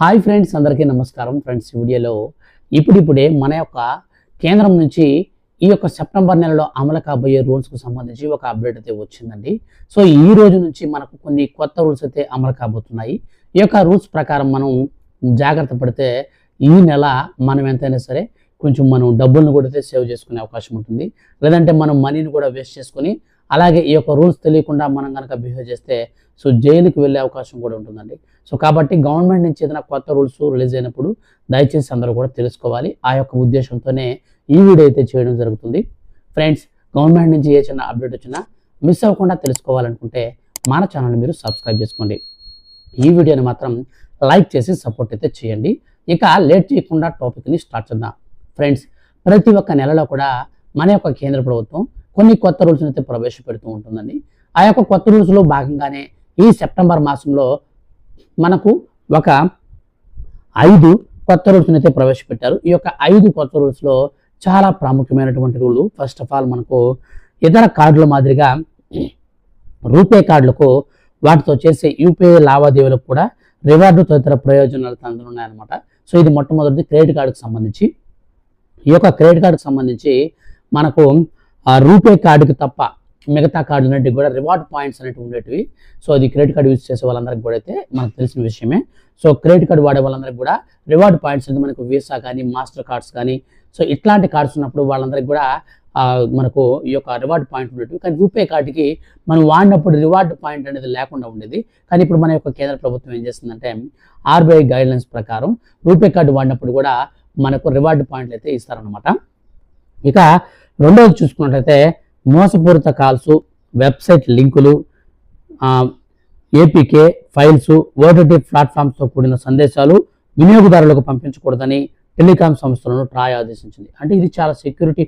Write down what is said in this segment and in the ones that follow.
Hi friends అందరికీ నమస్కారం. Friends వీడియోలో ఇప్పుడిప్పుడే మన యొక్క కేంద్రం నుంచి ఈ యొక్క సెప్టెంబర్ నెలలో అమలు కాబోయే రూల్స్కు సంబంధించి ఒక అప్డేట్ అయితే వచ్చిందండి. సో ఈ రోజు నుంచి మనకు కొన్ని కొత్త రూల్స్ అయితే అమలు కాబోతున్నాయి. ఈ యొక్క రూల్స్ ప్రకారం మనం జాగ్రత్త పడితే ఈ నెల మనం ఎంతైనా సరే కొంచెం మనం డబ్బులను కూడా సేవ్ చేసుకునే అవకాశం ఉంటుంది. లేదంటే మనం మనీని కూడా వేస్ట్ చేసుకొని అలాగే ఈ యొక్క రూల్స్ తెలియకుండా మనం కనుక బిహేవ్ చేస్తే సో జైలుకి వెళ్ళే అవకాశం కూడా ఉంటుందండి. సో కాబట్టి గవర్నమెంట్ నుంచి ఏదైనా కొత్త రూల్స్ రిలీజ్ అయినప్పుడు దయచేసి అందరూ కూడా తెలుసుకోవాలి. ఆ యొక్క ఉద్దేశంతోనే ఈ వీడియో అయితే చేయడం జరుగుతుంది. ఫ్రెండ్స్ గవర్నమెంట్ నుంచి ఏ చిన్న అప్డేట్ వచ్చినా మిస్ అవ్వకుండా తెలుసుకోవాలనుకుంటే మన ఛానల్ మీరు సబ్స్క్రైబ్ చేసుకోండి. ఈ వీడియోని మాత్రం లైక్ చేసి సపోర్ట్ అయితే చేయండి. ఇక లేట్ చేయకుండా టాపిక్ని స్టార్ట్ చేద్దాం. ఫ్రెండ్స్ ప్రతి ఒక్క నెలలో కూడా మన యొక్క కేంద్ర ప్రభుత్వం కొన్ని కొత్త రూల్స్ని అయితే ప్రవేశపెడుతూ ఉంటుందండి. ఆ యొక్క కొత్త రూల్స్లో భాగంగానే ఈ సెప్టెంబర్ మాసంలో మనకు ఒక ఐదు కొత్త రూల్స్ని అయితే ప్రవేశపెట్టారు. ఈ యొక్క ఐదు కొత్త రూల్స్లో చాలా ప్రాముఖ్యమైనటువంటి రూల్. ఫస్ట్ ఆఫ్ ఆల్ మనకు ఇతర కార్డుల మాదిరిగా రూపే కార్డులకు వాటితో చేసే యూపీఐ లావాదేవీలకు కూడా రివార్డు తదితర ప్రయోజనాలు అందుతున్నాయన్నమాట సో ఇది మొట్టమొదటిది క్రెడిట్ కార్డుకు సంబంధించి. ఈ యొక్క క్రెడిట్ కార్డుకు సంబంధించి మనకు ఆ రూపే కార్డుకి తప్ప మిగతా కార్డులన్నిటికి కూడా రివార్డ్ పాయింట్స్ అనేవి ఉండేటివి. సో అది క్రెడిట్ కార్డు యూజ్ చేసే వాళ్ళందరికీ కూడా అయితే మనకు తెలిసిన విషయమే. సో క్రెడిట్ కార్డు వాడే వాళ్ళందరికీ కూడా రివార్డ్ పాయింట్స్ అనేది మనకు వీసా కానీ మాస్టర్ కార్డ్స్ కానీ సో ఇట్లాంటి కార్డ్స్ ఉన్నప్పుడు వాళ్ళందరికీ కూడా మనకు ఈ యొక్క రివార్డ్ పాయింట్ ఉండేటివి. కానీ రూపే కార్డుకి మనం వాడినప్పుడు రివార్డ్ పాయింట్ అనేది లేకుండా ఉండేది. కానీ ఇప్పుడు మన యొక్క కేంద్ర ప్రభుత్వం ఏం చేస్తుందంటే ఆర్బీఐ గైడ్లైన్స్ ప్రకారం రూపే కార్డు వాడినప్పుడు కూడా మనకు రివార్డ్ పాయింట్లు అయితే ఇస్తారనమాట ఇక రెండవది చూసుకున్నట్లయితే మోసపూరిత కాల్స్ వెబ్సైట్ లింకులు ఏపీకే ఫైల్స్ ఓటీటీ ప్లాట్ఫామ్స్తో కూడిన సందేశాలు వినియోగదారులకు పంపించకూడదని టెలికాం సంస్థలను ట్రాయ్ ఆదేశించింది అంటే ఇది చాలా సెక్యూరిటీ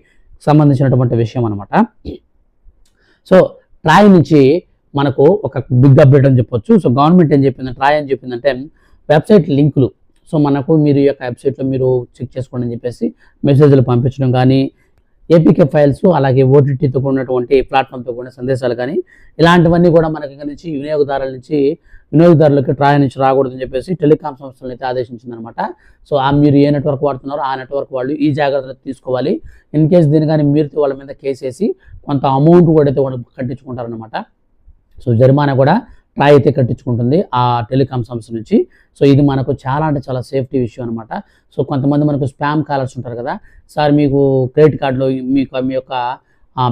సంబంధించినటువంటి విషయం అనమాట సో ట్రాయ్ నుంచి మనకు ఒక బిగ్ అప్డేట్ అని చెప్పొచ్చు. సో గవర్నమెంట్ ఏం చెప్పింది? ట్రాయ్ అని చెప్పిందంటే వెబ్సైట్ లింకులు. సో మనకు మీరు ఈ యొక్క వెబ్సైట్లో మీరు చెక్ చేసుకోండి అని చెప్పేసి మెసేజ్లు పంపించడం కానీ ఏపీకే ఫైల్స్ అలాగే ఓటీటీతో ఉన్నటువంటి ప్లాట్ఫామ్తో కూడిన సందేశాలు కానీ ఇలాంటివన్నీ కూడా మనకి నుంచి వినియోగదారుల నుంచి వినియోగదారులకి ట్రాయల్ నుంచి రాకూడదని చెప్పేసి టెలికాం సంస్థలను అయితే ఆదేశించిందనమాట. సో ఆ మీరు ఏ నెట్వర్క్ వాడుతున్నారో ఆ నెట్వర్క్ వాళ్ళు ఈ జాగ్రత్తలు తీసుకోవాలి. ఇన్ కేస్ దీని కానీ మీరు వాళ్ళ మీద కేసేసి కొంత అమౌంట్ కూడా అయితే వాళ్ళు కట్టించుకుంటారనమాట. సో జరిమానా కూడా ట్రాయ్ అయితే కట్టించుకుంటుంది ఆ టెలికాం సంస్థ నుంచి. సో ఇది మనకు చాలా అంటే చాలా సేఫ్టీ విషయం అనమాట సో కొంతమంది మనకు స్పామ్ కాలర్స్ ఉంటారు కదా. సార్ మీకు క్రెడిట్ కార్డులో మీకు మీ యొక్క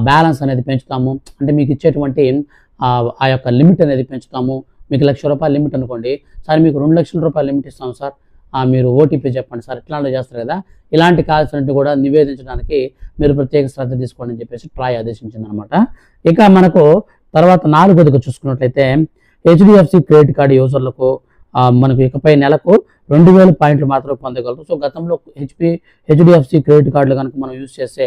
బ్యాలెన్స్ అనేది పెంచుతాము. అంటే మీకు ఇచ్చేటువంటి ఆ, యొక్క లిమిట్ అనేది పెంచుతాము. మీకు లక్ష రూపాయల లిమిట్ అనుకోండి. సార్ మీకు రెండు లక్షల రూపాయల లిమిట్ ఇస్తాం సార్. మీరు ఓటీపీ చెప్పండి సార్. ఇట్లాంటివి చేస్తారు కదా. ఇలాంటి కాల్స్ అన్నిటి కూడా నివేదించడానికి మీరు ప్రత్యేక శ్రద్ధ తీసుకోండి అని చెప్పేసి ట్రాయ్ ఆదేశించింది అనమాట ఇక మనకు తర్వాత నాలుగోదిగా చూసుకున్నట్లయితే హెచ్డిఎఫ్సి క్రెడిట్ కార్డు యూజర్లకు మనకు ఇకపై నెలకు రెండు వేల పాయింట్లు మాత్రమే పొందగలరు సో గతంలో హెచ్పి హెచ్డిఎఫ్సి క్రెడిట్ కార్డులు కనుక మనం యూజ్ చేస్తే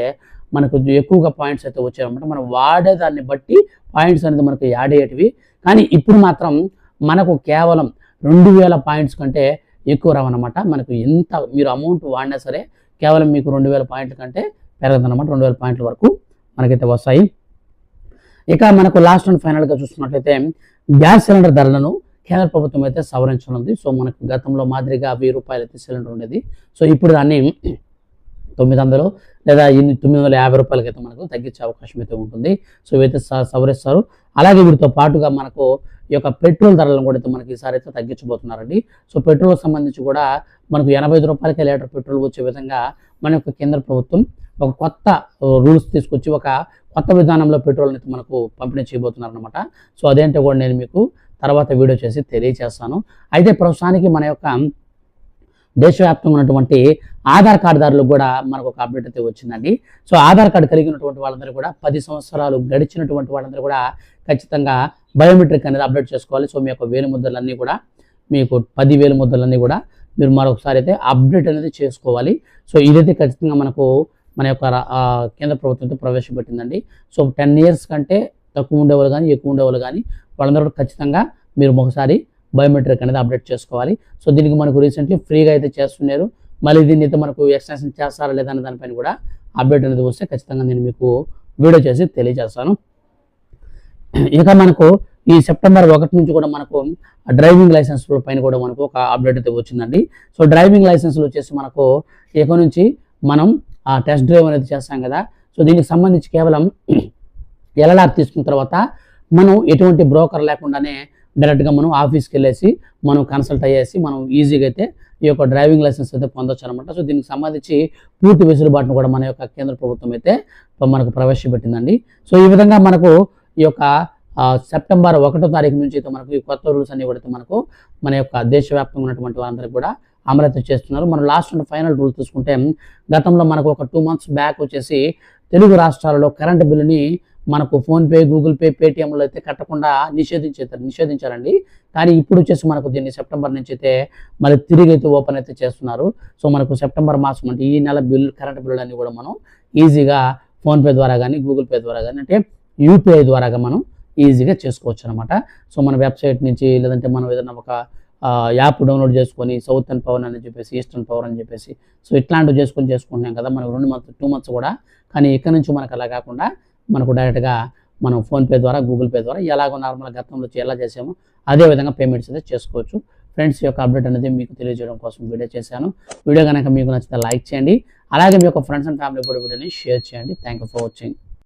మనకు ఎక్కువగా పాయింట్స్ అయితే వచ్చాయన్నమాట. మనం వాడే దాన్ని బట్టి పాయింట్స్ అనేది మనకు యాడ్ అయ్యేటివి. కానీ ఇప్పుడు మాత్రం మనకు కేవలం రెండు వేల పాయింట్స్ కంటే ఎక్కువ రావన్నమాట. మనకు ఎంత మీరు అమౌంట్ వాడినా సరే కేవలం మీకు రెండు వేల పాయింట్ల కంటే పెరగదన్నమాట. రెండు వేల పాయింట్ల వరకు మనకైతే వస్తాయి. ఇక మనకు లాస్ట్ అండ్ ఫైనల్గా చూసుకున్నట్లయితే గ్యాస్ సిలిండర్ ధరలను కేంద్ర ప్రభుత్వం అయితే సవరించనుంది. సో మనకు గతంలో మాదిరిగా వెయ్యి రూపాయలు అయితే సిలిండర్ ఉండేది. సో ఇప్పుడు దాన్ని తొమ్మిది వందలు లేదా తొమ్మిది వందల యాభై రూపాయలకి అయితే మనకు తగ్గించే అవకాశం అయితే ఉంటుంది. సో ఇవైతే సవరిస్తారు. అలాగే వీటితో పాటుగా మనకు ఈ యొక్క పెట్రోల్ ధరలను కూడా అయితే మనకి ఈసారి అయితే తగ్గించబోతున్నారండి. సో పెట్రోల్ సంబంధించి కూడా మనకు ఎనభై ఐదు రూపాయలకే లీటర్ పెట్రోల్ వచ్చే విధంగా మన యొక్క కేంద్ర ప్రభుత్వం ఒక కొత్త రూల్స్ తీసుకొచ్చి ఒక కొత్త విధానంలో పెట్రోల్ అయితే మనకు పంపిణీ చేయబోతున్నారు అనమాట సో అదేంటో కూడా నేను మీకు తర్వాత వీడియో చేసి తెలియజేస్తాను అయితే ప్రస్తుతానికి మన యొక్క దేశవ్యాప్తంగా ఉన్నటువంటి ఆధార్ కార్డుదారులకు కూడా మనకు ఒక అప్డేట్ అయితే వచ్చిందండి. సో ఆధార్ కార్డు కలిగి ఉన్నటువంటి వాళ్ళందరూ కూడా పది సంవత్సరాలు గడిచినటువంటి వాళ్ళందరూ కూడా ఖచ్చితంగా బయోమెట్రిక్ అనేది అప్డేట్ చేసుకోవాలి. సో మీ యొక్క వేలు ముద్రలన్నీ కూడా మీకు పది వేలు ముద్రలన్నీ కూడా మీరు మరొకసారి అయితే అప్డేట్ అనేది చేసుకోవాలి. సో ఇదైతే ఖచ్చితంగా మనకు మన యొక్క కేంద్ర ప్రభుత్వంతో ప్రవేశపెట్టిందండి. సో టెన్ ఇయర్స్ కంటే తక్కువ ఉండేవాళ్ళు కానీ ఎక్కువ ఉండేవాళ్ళు కానీ వాళ్ళందరూ కూడా ఖచ్చితంగా మీరు ఒకసారి బయోమెట్రిక్ అనేది అప్డేట్ చేసుకోవాలి. సో దీనికి మనకు రీసెంట్లీ ఫ్రీగా అయితే చేస్తున్నారు. మళ్ళీ దీన్ని అయితే మనకు ఎక్స్టెన్షన్ చేస్తారా లేదా అనే దానిపైన కూడా అప్డేట్ అనేది వస్తే ఖచ్చితంగా నేను మీకు వీడియో చేసి తెలియజేస్తాను. ఇక మనకు ఈ సెప్టెంబర్ ఒకటి నుంచి కూడా మనకు డ్రైవింగ్ లైసెన్స్ పైన కూడా మనకు ఒక అప్డేట్ అయితే వచ్చిందండి. సో డ్రైవింగ్ లైసెన్స్లు వచ్చేసి మనకు ఇక నుంచి మనం ఆ టెస్ట్ డ్రైవ్ అనేది చేస్తాం కదా. సో దీనికి సంబంధించి కేవలం ఎల్ఎల్ఆర్ తీసుకున్న తర్వాత మనం ఎటువంటి బ్రోకర్ లేకుండానే డైరెక్ట్గా మనం ఆఫీస్కి వెళ్ళేసి మనం కన్సల్ట్ అయ్యేసి మనం ఈజీగా అయితే ఈ యొక్క డ్రైవింగ్ లైసెన్స్ అయితే పొందొచ్చు అనమాట సో దీనికి సంబంధించి పూర్తి వెసులుబాటును కూడా మన యొక్క కేంద్ర ప్రభుత్వం అయితే మనకు ప్రవేశపెట్టిందండి. సో ఈ విధంగా మనకు ఈ యొక్క సెప్టెంబర్ ఒకటో తారీఖు నుంచి అయితే మనకు ఈ కొత్త రూల్స్ అన్ని కూడా అయితే మనకు మన యొక్క దేశవ్యాప్తంగా ఉన్నటువంటి వారందరికీ కూడా అమలైతే చేస్తున్నారు. మనం లాస్ట్ అండ్ ఫైనల్ రూల్ చూసుకుంటే గతంలో మనకు ఒక టూ మంత్స్ బ్యాక్ వచ్చేసి తెలుగు రాష్ట్రాలలో కరెంటు బిల్లుని మనకు ఫోన్పే గూగుల్ పే పేటిఎంలో అయితే కట్టకుండా నిషేధించే నిషేధించారండి. కానీ ఇప్పుడు వచ్చేసి మనకు దీన్ని సెప్టెంబర్ నుంచి అయితే మళ్ళీ తిరిగి అయితే ఓపెన్ అయితే చేస్తున్నారు. సో మనకు సెప్టెంబర్ మాసం అంటే ఈ నెల బిల్లు కరెంట్ బిల్లు అన్ని కూడా మనం ఈజీగా ఫోన్పే ద్వారా కానీ గూగుల్ పే ద్వారా కానీ అంటే యూపీఐ ద్వారాగా మనం ఈజీగా చేసుకోవచ్చు అనమాట సో మన వెబ్సైట్ నుంచి లేదంటే మనం ఏదైనా ఒక యాప్ డౌన్లోడ్ చేసుకొని సౌత్ అండ్ పవర్ అని చెప్పేసి ఈస్టర్న్ పవర్ అని చెప్పేసి సో ఇట్లాంటివి చేసుకొని చేసుకుంటున్నాం కదా మనకు రెండు మంత్స్ టూ మంత్స్ కూడా. కానీ ఇక్కడ నుంచి మనకు అలా కాకుండా మనకు డైరెక్ట్గా మనం ఫోన్పే ద్వారా గూగుల్ పే ద్వారా ఎలాగో నార్మల్ గతంలో ఎలా చేసామో అదే విధంగా పేమెంట్స్ అయితే చేసుకోవచ్చు. ఫ్రెండ్స్ యొక్క అప్డేట్ అనేది మీకు తెలియజేయడం కోసం వీడియో చేశాను. వీడియో కనుక మీకు నచ్చితే లైక్ చేయండి. అలాగే మీ యొక్క ఫ్రెండ్స్ అండ్ ఫ్యామిలీ కూడా వీడియోని షేర్ చేయండి. Thank you for watching.